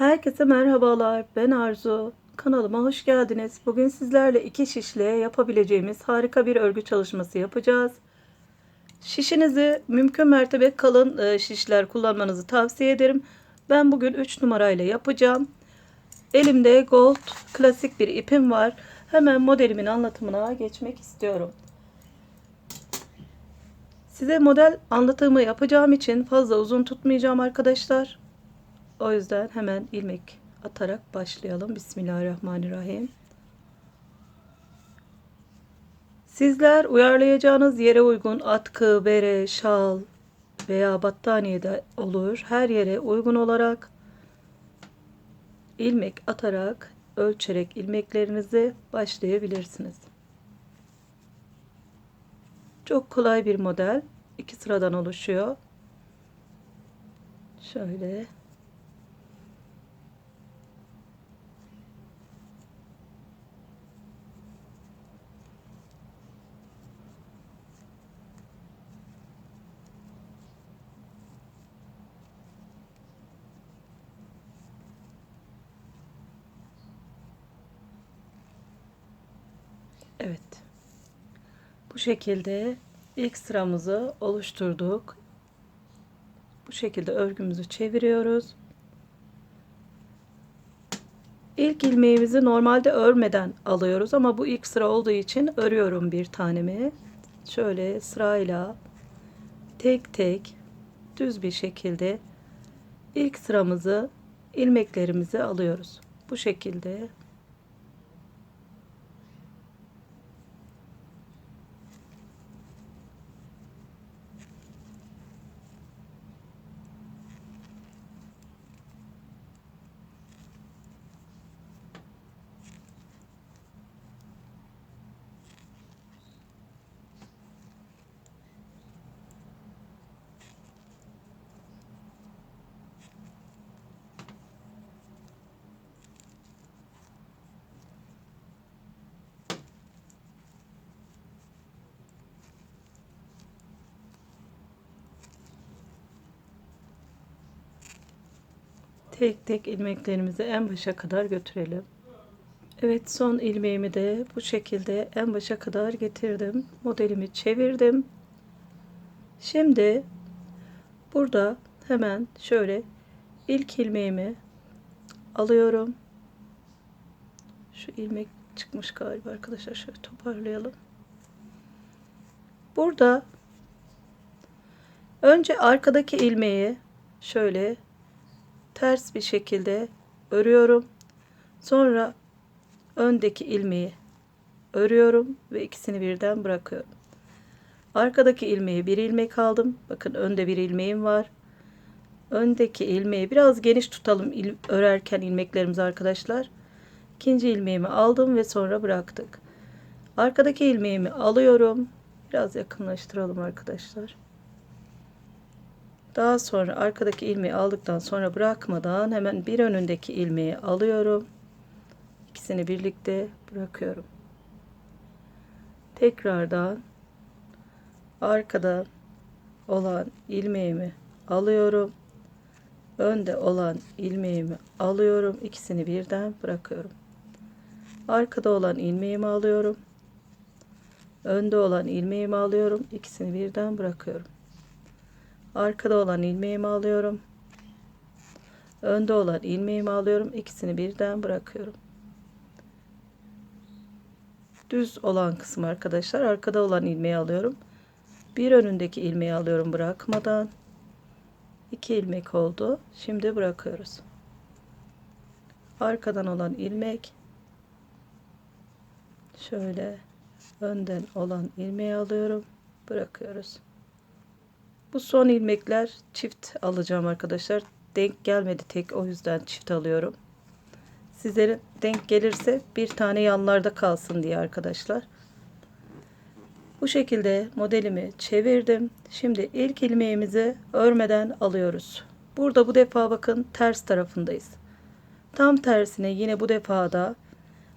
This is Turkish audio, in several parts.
Herkese merhabalar. Ben Arzu. Kanalıma hoş geldiniz. Bugün sizlerle iki şişle yapabileceğimiz harika bir örgü çalışması yapacağız. Şişinizi mümkün mertebe kalın e, şişler kullanmanızı tavsiye ederim. Ben bugün 3 numarayla yapacağım. Elimde gold klasik bir ipim var. Hemen modelimin anlatımına geçmek istiyorum. Size model anlatımı yapacağım için fazla uzun tutmayacağım arkadaşlar. O yüzden hemen ilmek atarak başlayalım. Bismillahirrahmanirrahim. Sizler uyarlayacağınız yere uygun atkı, bere, şal veya battaniye de olur. Her yere uygun olarak ilmek atarak, ölçerek ilmeklerinizi başlayabilirsiniz. Çok kolay bir model. İki sıradan oluşuyor. Şöyle Evet. Bu şekilde ilk sıramızı oluşturduk. Bu şekilde örgümüzü çeviriyoruz. İlk ilmeğimizi normalde örmeden alıyoruz ama bu ilk sıra olduğu için örüyorum bir tanemi. Şöyle sırayla tek tek düz bir şekilde ilk sıramızı ilmeklerimizi alıyoruz. Bu şekilde tek tek ilmeklerimizi en başa kadar götürelim. Evet son ilmeğimi de bu şekilde en başa kadar getirdim. Modelimi çevirdim. Şimdi burada hemen şöyle ilk ilmeğimi alıyorum. Şu ilmek çıkmış galiba arkadaşlar. Şöyle toparlayalım. Burada önce arkadaki ilmeği şöyle ters bir şekilde örüyorum. Sonra öndeki ilmeği örüyorum ve ikisini birden bırakıyorum. Arkadaki ilmeği bir ilmek aldım. Bakın önde bir ilmeğim var. Öndeki ilmeği biraz geniş tutalım il, örerken ilmeklerimizi arkadaşlar. İkinci ilmeğimi aldım ve sonra bıraktık. Arkadaki ilmeğimi alıyorum. Biraz yakınlaştıralım arkadaşlar. Daha sonra arkadaki ilmeği aldıktan sonra bırakmadan hemen bir önündeki ilmeği alıyorum. İkisini birlikte bırakıyorum. Tekrardan arkada olan ilmeğimi alıyorum. Önde olan ilmeğimi alıyorum. İkisini birden bırakıyorum. Arkada olan ilmeğimi alıyorum. Önde olan ilmeğimi alıyorum. İkisini birden bırakıyorum. Arkada olan ilmeğimi alıyorum. Önde olan ilmeğimi alıyorum. İkisini birden bırakıyorum. Düz olan kısmı arkadaşlar. Arkada olan ilmeği alıyorum. Bir önündeki ilmeği alıyorum bırakmadan. İki ilmek oldu. Şimdi bırakıyoruz. Arkadan olan ilmek. Şöyle önden olan ilmeği alıyorum. Bırakıyoruz. Bu son ilmekler çift alacağım arkadaşlar. Denk gelmedi tek o yüzden çift alıyorum. Sizlere denk gelirse bir tane yanlarda kalsın diye arkadaşlar. Bu şekilde modelimi çevirdim. Şimdi ilk ilmeğimizi örmeden alıyoruz. Burada bu defa bakın ters tarafındayız. Tam tersine yine bu defa da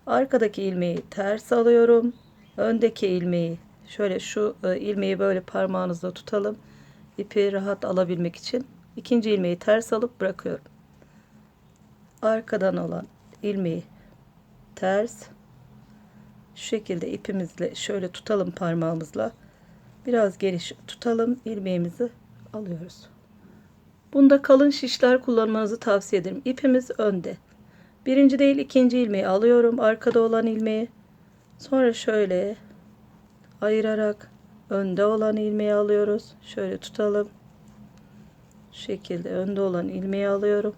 arkadaki ilmeği ters alıyorum. Öndeki ilmeği şöyle şu e, ilmeği böyle parmağınızla tutalım ipi rahat alabilmek için ikinci ilmeği ters alıp bırakıyorum. arkadan olan ilmeği ters şu şekilde ipimizle şöyle tutalım parmağımızla biraz geniş tutalım ilmeğimizi alıyoruz. Bunda kalın şişler kullanmanızı tavsiye ederim. İpimiz önde. Birinci değil ikinci ilmeği alıyorum. Arkada olan ilmeği. Sonra şöyle ayırarak önde olan ilmeği alıyoruz. Şöyle tutalım. Şu şekilde önde olan ilmeği alıyorum.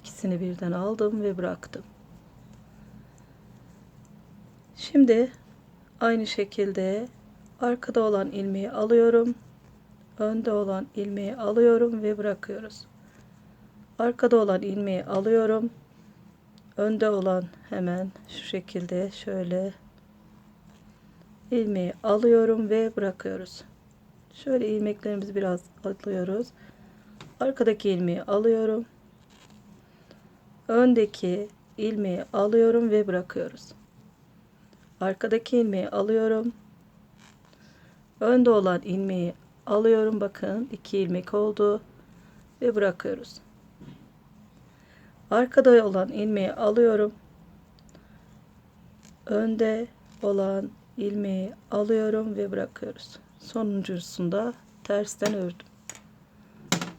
İkisini birden aldım ve bıraktım. Şimdi aynı şekilde arkada olan ilmeği alıyorum. Önde olan ilmeği alıyorum ve bırakıyoruz. Arkada olan ilmeği alıyorum. Önde olan hemen şu şekilde şöyle ilmeği alıyorum ve bırakıyoruz. Şöyle ilmeklerimizi biraz alıyoruz. Arkadaki ilmeği alıyorum. Öndeki ilmeği alıyorum ve bırakıyoruz. Arkadaki ilmeği alıyorum. Önde olan ilmeği alıyorum. Bakın iki ilmek oldu ve bırakıyoruz. Arkada olan ilmeği alıyorum. Önde olan ilmeği alıyorum ve bırakıyoruz. Sonuncusunda tersten ördüm.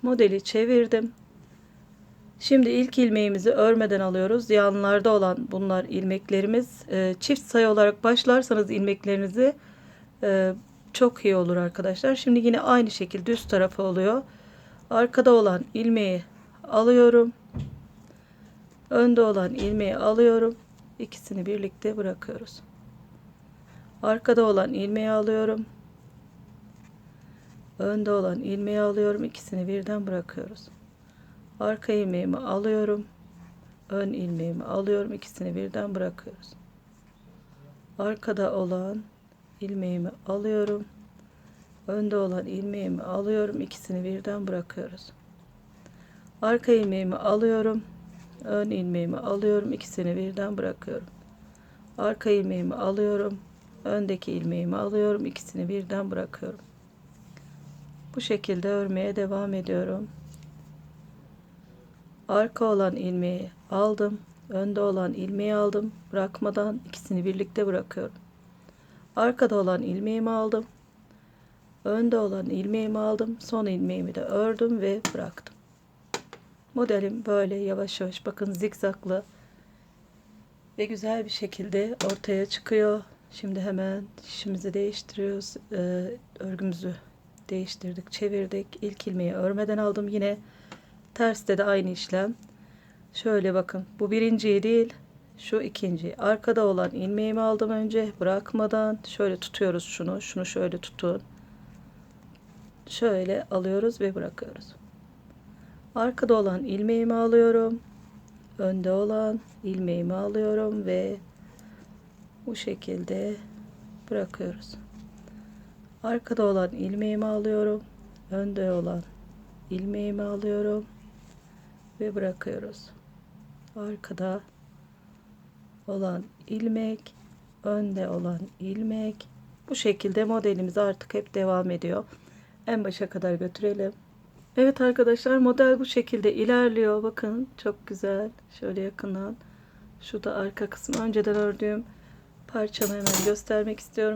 Modeli çevirdim. Şimdi ilk ilmeğimizi örmeden alıyoruz. Yanlarda olan bunlar ilmeklerimiz. Ee, çift sayı olarak başlarsanız ilmeklerinizi e, çok iyi olur arkadaşlar. Şimdi yine aynı şekilde düz tarafı oluyor. Arkada olan ilmeği alıyorum. Önde olan ilmeği alıyorum. İkisini birlikte bırakıyoruz. Arkada olan ilmeği alıyorum. Önde olan ilmeği alıyorum. İkisini birden bırakıyoruz. Arka ilmeğimi alıyorum. Ön ilmeğimi alıyorum. İkisini birden bırakıyoruz. Arkada olan ilmeğimi alıyorum. Önde olan ilmeğimi alıyorum. İkisini birden bırakıyoruz. Arka ilmeğimi alıyorum. Ön ilmeğimi alıyorum. İkisini birden bırakıyorum. Arka ilmeğimi alıyorum. Öndeki ilmeğimi alıyorum. İkisini birden bırakıyorum. Bu şekilde örmeye devam ediyorum. Arka olan ilmeği aldım. Önde olan ilmeği aldım. Bırakmadan ikisini birlikte bırakıyorum. Arkada olan ilmeğimi aldım. Önde olan ilmeğimi aldım. Son ilmeğimi de ördüm ve bıraktım. Modelim böyle yavaş yavaş bakın zikzaklı ve güzel bir şekilde ortaya çıkıyor. Şimdi hemen şişimizi değiştiriyoruz. Ee, örgümüzü değiştirdik, çevirdik. İlk ilmeği örmeden aldım. Yine terste de aynı işlem. Şöyle bakın. Bu birinciyi değil, şu ikinci. Arkada olan ilmeğimi aldım önce. Bırakmadan şöyle tutuyoruz şunu. Şunu şöyle tutun. Şöyle alıyoruz ve bırakıyoruz. Arkada olan ilmeğimi alıyorum. Önde olan ilmeğimi alıyorum ve bu şekilde bırakıyoruz. Arkada olan ilmeğimi alıyorum. Önde olan ilmeğimi alıyorum ve bırakıyoruz. Arkada olan ilmek, önde olan ilmek. Bu şekilde modelimiz artık hep devam ediyor. En başa kadar götürelim. Evet arkadaşlar model bu şekilde ilerliyor. Bakın çok güzel. Şöyle yakından. Şu da arka kısmı. Önceden ördüğüm parçamı hemen göstermek istiyorum